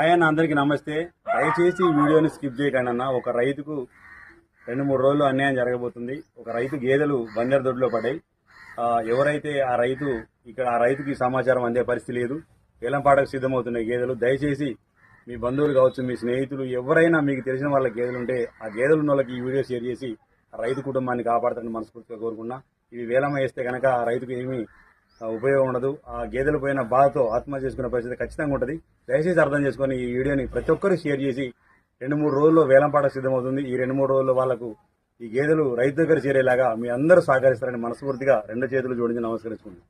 ఆయన అందరికీ నమస్తే. దయచేసి ఈ వీడియోని స్కిప్ చేయకండి అన్న. ఒక రైతుకు రెండు మూడు రోజులు అన్యాయం జరగబోతుంది. ఒక రైతు గేదెలు బందర్ దొడ్లో పడ్డాయి. ఎవరైతే ఆ రైతు ఇక్కడ ఆ రైతుకి సమాచారం అందే పరిస్థితి లేదు. వేలంపాటకు సిద్ధమవుతున్నాయి గేదెలు దయచేసి మీ బంధువులు కావచ్చు మీ స్నేహితులు ఎవరైనా మీకు తెలిసిన వాళ్ళ గేదెలు ఉంటే ఆ గేదెలు ఉన్న వాళ్ళకి ఈ వీడియో షేర్ చేసి రైతు కుటుంబాన్ని కాపాడతాను మనస్ఫూర్తిగా కోరుకున్నా. ఇవి వేలం వేస్తే కనుక ఆ రైతుకు ఏమీ ఉపయోగం ఉండదు. ఆ గేదెలు పోయిన బాధతో ఆత్మహత్య చేసుకునే పరిస్థితి ఖచ్చితంగా ఉంటుంది. దయచేసి అర్థం చేసుకొని ఈ వీడియోని ప్రతి ఒక్కరు షేర్ చేసి రెండు మూడు రోజుల్లో వేలంపాట సిద్ధమవుతుంది. ఈ రెండు మూడు రోజుల్లో వాళ్ళకు ఈ గేదెలు రైతు దగ్గర చేరేలాగా మీ అందరూ సహకరిస్తారని మనస్ఫూర్తిగా రెండు చేతులు జోడించి నమస్కరించుకుంటున్నాను.